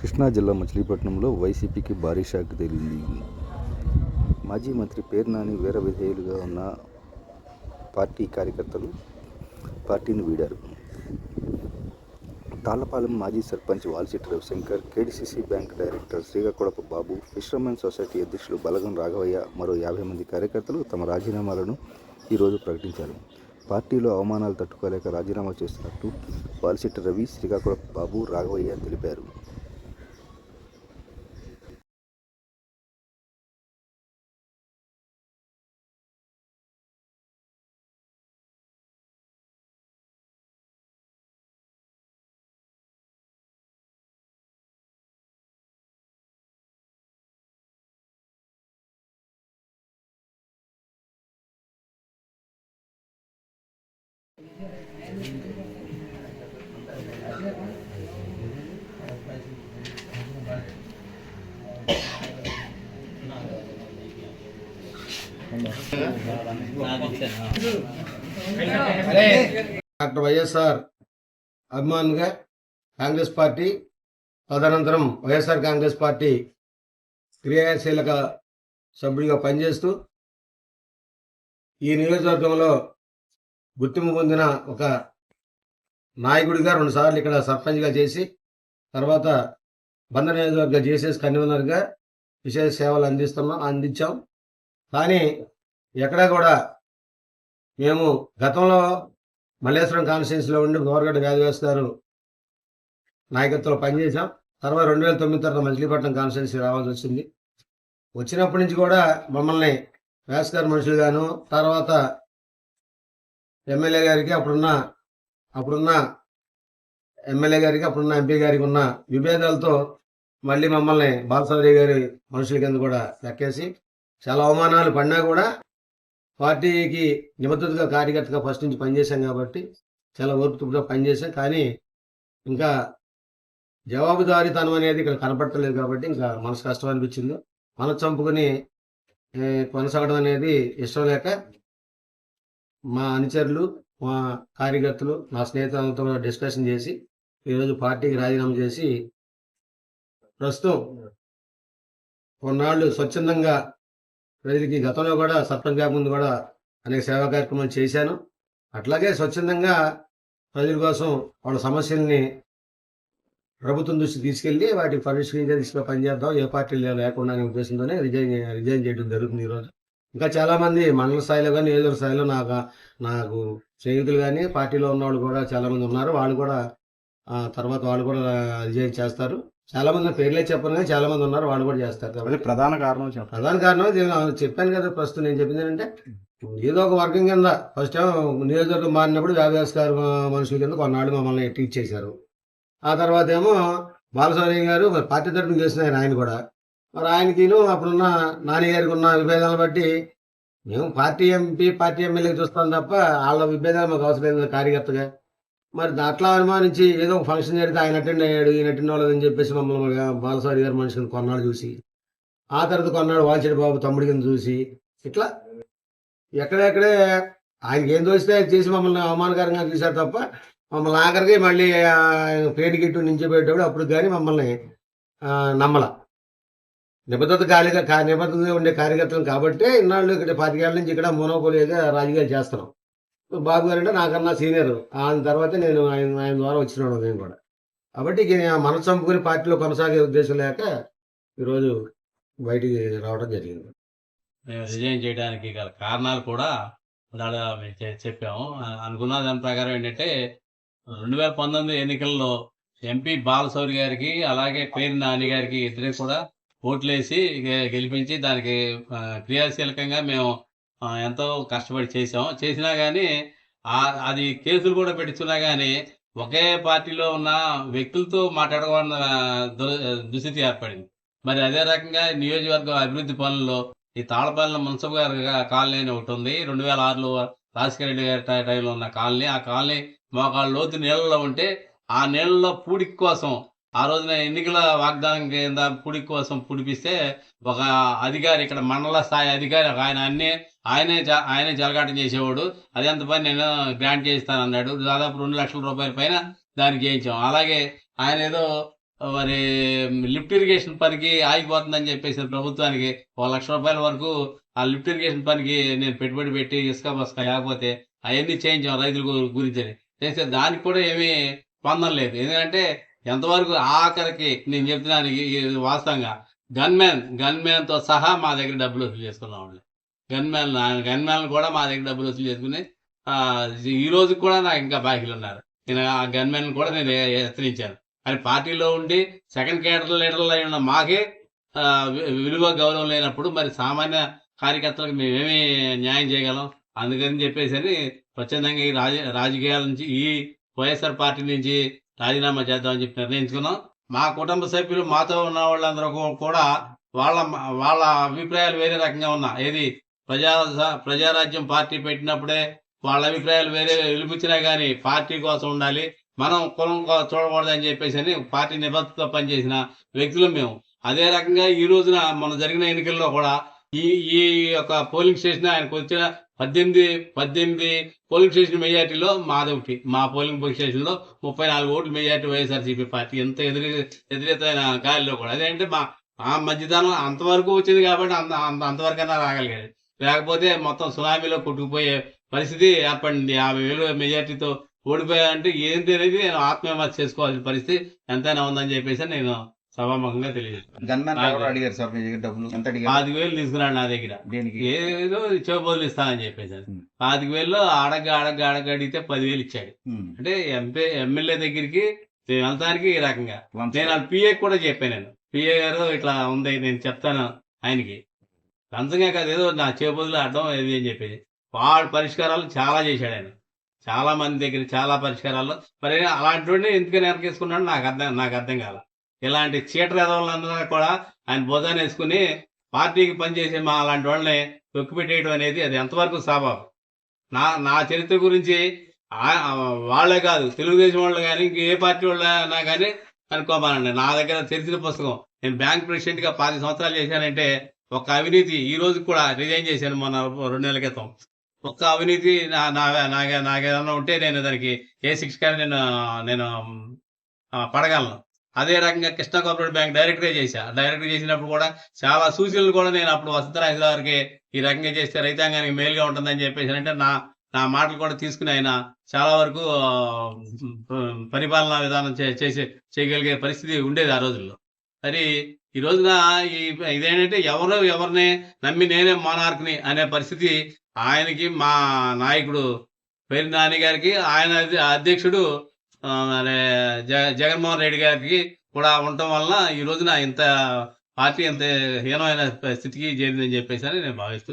కృష్ణా జిల్లా మచిలీపట్నంలో వైసీపీకి భారీ షాక్ తేలింది. మాజీ మంత్రి పేర్నాని వీర విధేయులుగా ఉన్న పార్టీ కార్యకర్తలు పార్టీని వీడారు. తాళ్ళపాలెం మాజీ sarpanch Valisetti Ravishankar KDCC bank director శ్రీకాకుళపు Babu fishermen society అధ్యక్షులు బలగం రాఘవయ్య మరో యాభై మంది కార్యకర్తలు తమ రాజీనామాలను ఈరోజు ప్రకటించారు. పార్టీలో అవమానాలు తట్టుకోలేక రాజీనామా చేస్తున్నట్టు వాల్శెట్టి రవి శ్రీకాకుళపు బాబు రాఘవయ్య తెలిపారు. డాక్టర్ వైఎస్ఆర్ అభిమానిగా కాంగ్రెస్ పార్టీ తదనంతరం వైఎస్ఆర్ కాంగ్రెస్ పార్టీ క్రియాశీలక సభ్యుడిగా పనిచేస్తూ ఈ నియోజకవర్గంలో గుర్తింపు పొందిన ఒక నాయకుడిగా రెండుసార్లు ఇక్కడ సర్పంచ్గా చేసి తర్వాత బంద నియోజకవర్గ జేసీఎస్ కన్వీనర్గా విశేష సేవలు అందిస్తున్నాం అందించాం. కానీ ఎక్కడా కూడా మేము గతంలో మల్లేశ్వరం కాన్స్టిట్యూన్సీలో ఉండి గోరగడ్డ వ్యాధివేస్ గారు నాయకత్వంలో పనిచేశాం. తర్వాత రెండు వేల తొమ్మిది తర్వాత మచిలీపట్నం కాన్స్టిట్యున్సీ రావాల్సి వచ్చింది. వచ్చినప్పటి నుంచి కూడా మమ్మల్ని వ్యాస్ మనుషులు మనుషులుగాను తర్వాత ఎమ్మెల్యే గారికి అప్పుడున్న అప్పుడున్న ఎమ్మెల్యే గారికి అప్పుడున్న ఎంపీ గారికి ఉన్న విభేదాలతో మళ్ళీ మమ్మల్ని బాలసౌరి గారి మనుషుల కింద కూడా లెక్కేసి చాలా అవమానాలు పడినా కూడా పార్టీకి నిబద్ధతగా కార్యకర్తగా ఫస్ట్ నుంచి పనిచేశాం కాబట్టి చాలా ఓర్పుగా పనిచేశాం. కానీ ఇంకా జవాబుదారీతనం అనేది ఇక్కడ కనపడతలేదు కాబట్టి ఇంకా మనసు కష్టం అనిపించింది. మనసు చంపుకొని కొనసాగడం అనేది ఇష్టం లేక మా అనుచరులు మా కార్యకర్తలు మా స్నేహితులతో కూడా డిస్కషన్ చేసి ఈరోజు పార్టీకి రాజీనామా చేసి ప్రస్తుతం కొన్నాళ్ళు స్వచ్ఛందంగా ప్రజలకి గతంలో కూడా సర్పంచ్ ముందు కూడా అనేక సేవా కార్యక్రమాలు చేశాను. అట్లాగే స్వచ్ఛందంగా ప్రజల కోసం వాళ్ళ సమస్యల్ని ప్రభుత్వం దృష్టికి తీసుకెళ్ళి వాటి పరిష్కరించే దిశగా పనిచేద్దాం ఏ పార్టీ లేకుండా అనే ఉద్దేశంతోనే రిజైన్ రిజైన్ చేయడం జరుగుతుంది ఈరోజు. ఇంకా చాలా మంది మండల స్థాయిలో కానీ నియోజకవర్గ స్థాయిలో నాకు నాకు స్నేహితులు కానీ పార్టీలో ఉన్న వాళ్ళు కూడా చాలా మంది ఉన్నారు. వాళ్ళు కూడా తర్వాత వాళ్ళు కూడా రిజైన్ చేస్తారు. చాలా మంది పేర్లే చెప్పను కానీ చాలా మంది ఉన్నారు. వాళ్ళు కూడా చేస్తారు అది కాబట్టి. ప్రధాన కారణం ప్రధాన కారణం నేను చెప్పాను కదా ప్రస్తుతం నేను చెప్పింది ఏంటంటే ఏదో ఒక వర్గం కింద ఫస్ట్ టైం నియోజకవర్గం మారినప్పుడు వ్యాపారస్కార మనుషుల కింద కొన్నాళ్ళు మమ్మల్ని టీచ్ చేశారు ఆ తర్వాత ఏమో బాలస్వామి గారు పార్టీ తరఫున చేసిన ఆయన ఆయన కూడా. మరి ఆయనకిను అప్పుడున్న నాన్నగారికి ఉన్న విభేదాలను బట్టి మేము పార్టీ ఎంపీ పార్టీ ఎమ్మెల్యే చూస్తాం తప్ప వాళ్ళ విభేదాలు మాకు అవసరం లేదు కార్యకర్తగా. మరి అట్లా అనుమానించి ఏదో ఒక ఫంక్షన్ జరిగితే ఆయన అటెండ్ అయ్యాడు ఈయన అటెండ్ అవ్వలేదని చెప్పేసి మమ్మల్ని బాలస్వామి గారి మనిషిని కొన్నాళ్ళు చూసి ఆ తర్వాత కొన్నాడు వాల్చెడి బాబు తమ్ముడి కింద చూసి ఇట్లా ఎక్కడెక్కడే ఆయనకి ఏం తోస్తే చేసి మమ్మల్ని అవమానకరంగా చూశారు తప్ప మమ్మల్ని ఆఖరికి మళ్ళీ పేరు గిట్టు నించిపోయేటప్పుడు అప్పుడు కానీ మమ్మల్ని నమ్మల. నిబద్ధత కాలిగా కా నిబద్ధతగా ఉండే కార్యకర్తలు కాబట్టి ఇన్నాళ్ళు ఇక్కడ పాతికేళ్ళ నుంచి ఇక్కడ మోనోపోలీగా రాజకీయాలు చేస్తున్నాం. బాబు గారు అంటే నాకన్నా సీనియర్. ఆయన తర్వాత నేను ఆయన ఆయన ద్వారా వచ్చినాను నేను కూడా. కాబట్టి ఇక నేను మనసు చంపుకుని పార్టీలో కొనసాగే ఉద్దేశం లేక ఈరోజు బయటికి రావడం జరిగింది. మేము రిజైన్ చేయడానికి గల కారణాలు కూడా దాడ మేము చె- చెప్పాము. అనుకున్న దాని ప్రకారం ఏంటంటే రెండు వేల పంతొమ్మిది ఎన్నికల్లో ఎంపీ బాలశౌరి గారికి అలాగే పేరు నాని గారికి ఇద్దరికి కూడా ఓట్లేసి గె- గెలిపించి దానికి క్రియాశీలకంగా మేము ఎంతో కష్టపడి చేసాం చేసినా కానీ అది కేసులు కూడా పెట్టుకున్నా కానీ ఒకే పార్టీలో ఉన్న వ్యక్తులతో మాట్లాడకుండా దుస్థితి ఏర్పడింది. మరి అదే రకంగా నియోజకవర్గం అభివృద్ధి పనుల్లో ఈ తాళపల్లి మున్సబ్ గారి కాలనీ అని ఒకటి ఉంది. రెండు వేల ఆరులో రాజశేఖర రెడ్డి గారి టైంలో ఉన్న కాలనీ. ఆ కాలనీ మోకాళ్ళ లోతు నీళ్ళలో ఉంటే ఆ నీళ్ళలో పూడికి కోసం ఆ రోజున ఎన్నికల వాగ్దానం కింద పుడి కోసం పుడిపిస్తే ఒక అధికారి ఇక్కడ మండల స్థాయి అధికారి ఒక ఆయన అన్ని ఆయనే ఆయనే జలగాటం చేసేవాడు. అది ఎంత పని నేను గ్రాంట్ చేస్తాను అన్నాడు. దాదాపు రెండు లక్షల రూపాయల పైన దానికి చేయించాం. అలాగే ఆయన ఏదో మరి లిఫ్ట్ ఇరిగేషన్ పనికి ఆగిపోతుందని చెప్పేసి ప్రభుత్వానికి ఒక లక్ష రూపాయల వరకు ఆ లిఫ్ట్ ఇరిగేషన్ పనికి నేను పెట్టుబడి పెట్టి ఇసుక బస్క లేకపోతే అవన్నీ చేయించాం రైతుల గురించి. చేస్తే దానికి కూడా ఏమీ పొందం లేదు. ఎందుకంటే ఎంతవరకు ఆఖరికి నేను చెప్తున్నాను వాస్తవంగా గన్మెన్ గన్మ్యాన్తో సహా మా దగ్గర డబ్బులు వసూలు చేసుకున్నాం వాళ్ళు గన్మెన్ గన్మ్యాన్ కూడా మా దగ్గర డబ్బులు వసూలు చేసుకుని ఈ రోజు కూడా నాకు ఇంకా బాకీలు ఉన్నారు. నేను ఆ గన్మెన్ కూడా నేను హెచ్చరించాను. కానీ పార్టీలో ఉండి సెకండ్ కేడర్ లీడర్లు అయిన మాకే వి- విలువ గౌరవం లేనప్పుడు మరి సామాన్య కార్యకర్తలకు మేమేమి న్యాయం చేయగలం? అందుకని చెప్పేసి అని స్వచ్ఛందంగా ఈ రాజ రాజకీయాల నుంచి ఈ వైఎస్ఆర్ పార్టీ నుంచి రాజీనామా చేద్దామని చెప్పి నిర్ణయించుకున్నాం. మా కుటుంబ సభ్యులు మాతో ఉన్న వాళ్ళందరూ కూడా వాళ్ళ వాళ్ళ అభిప్రాయాలు వేరే రకంగా ఉన్నా ఏది ప్రజా ప్రజారాజ్యం పార్టీ పెట్టినప్పుడే వాళ్ళ అభిప్రాయాలు వేరే వినిపించినా కానీ పార్టీ కోసం ఉండాలి మనం కులం చూడకూడదు అని చెప్పేసి అని పార్టీ నిబద్ధతతో పనిచేసిన వ్యక్తులు మేము. అదే రకంగా ఈ రోజున మన జరిగిన ఎన్నికల్లో కూడా ఈ ఈ యొక్క పోలింగ్ స్టేషన్ ఆయనకు వచ్చిన పద్దెనిమిది పద్దెనిమిది పోలింగ్ స్టేషన్ మెజార్టీలో మాదొకటి మా పోలింగ్ స్టేషన్లో ముప్పై నాలుగు ఓట్లు మెజార్టీ వైఎస్ఆర్సీపీ పార్టీ. ఎంత ఎదురు ఎదురెత్తైన గాలిలో కూడా. అదేంటే మా ఆ మధ్యతనం అంతవరకు వచ్చింది కాబట్టి అంత అంత అంతవరకైనా రాగలిగాడు. లేకపోతే మొత్తం సునామీలో కొట్టుకుపోయే పరిస్థితి ఏర్పడింది. యాభై వేలు మెజార్టీతో ఓడిపోయాలంటే ఏంటి అనేది నేను ఆత్మవిమర్శ చేసుకోవాల్సిన పరిస్థితి ఎంతైనా ఉందని చెప్పేసి నేను సభాముఖంగా తెలియదు ఎవరు అడిగారు సార్ మీ దగ్గర డబ్బులు. ఎంత అడిగారు? పాతిక వేలు తీసుకున్నాడు నా దగ్గర. దేనికి? ఏదో చెవుబోదులు ఇస్తానని చెప్పేసి Hmm. పాతిక వేలు అడగ అడగ అడగ అడిగితే పదివేలు ఇచ్చాడు. అంటే ఎంపీ ఎమ్మెల్యే దగ్గరికి వెళ్తానికి ఈ రకంగా. నేను వాళ్ళ పిఏ కూడా చెప్పాను నేను. పిఏ గారు ఇట్లా ఉంది నేను చెప్తాను ఆయనకి. లంచంగా కాదు ఏదో నా చేపదులు అడ్డం ఏది అని చెప్పేసి. వాడు పరిష్కారాలు చాలా చేశాడు ఆయన. చాలా మంది దగ్గర చాలా పరిష్కారాలు మరి అలాంటి ఎందుకని వెనకేసుకున్నాడు? నాకు అర్థం నాకు అర్థం కాల. ఇలాంటి చీటర్ ఎదవాళ్ళందరూ కూడా ఆయన బోధాన వేసుకుని పార్టీకి పనిచేసే మా అలాంటి వాళ్ళని తొక్కిపెట్టేయడం అనేది అది ఎంతవరకు స్వాభావం నా నా చరిత్ర గురించి వాళ్ళే కాదు తెలుగుదేశం వాళ్ళు కానీ ఇంక ఏ పార్టీ వాళ్ళైనా కానీ అనుకోమానండి. నా దగ్గర చరిత్ర పుస్తకం. నేను బ్యాంక్ ప్రెసిడెంట్గా పది సంవత్సరాలు చేశానంటే ఒక అవినీతి ఈ రోజు కూడా రిజైన్ చేశాను మొన్న రెండు నెలల క్రితం. ఒక్క అవినీతి నా నా నాకేదన్నా ఉంటే నేను దానికి ఏ శిక్ష నేను నేను పడగలను. అదే రకంగా కృష్ణా కోఆపరేటివ్ బ్యాంక్ డైరెక్టరే చేశా. డైరెక్టర్ చేసినప్పుడు కూడా చాలా సూచనలు కూడా నేను అప్పుడు వసంతరాజు గారికి ఈ రకంగా చేస్తే రైతాంగానికి మేలుగా ఉంటుందని చెప్పేసి అంటే నా నా మాటలు కూడా తీసుకుని ఆయన చాలా వరకు పరిపాలనా విధానం చే- చేసే చేయగలిగే పరిస్థితి ఉండేది ఆ రోజుల్లో. మరి ఈ రోజున ఈ ఇదేంటంటే ఎవరు ఎవరిని నమ్మి నేనే మోనార్క్ని అనే పరిస్థితి ఆయనకి మా నాయకుడు పేరు నాని గారికి ఆయన అధ్యక్షుడు జగన్మోహన్ రెడ్డి గారికి కూడా ఉండటం వలన ఈ రోజున ఇంత పార్టీ ఇంత హీనమైన స్థితికి చేరిందని చెప్పేసి అని నేను భావిస్తూ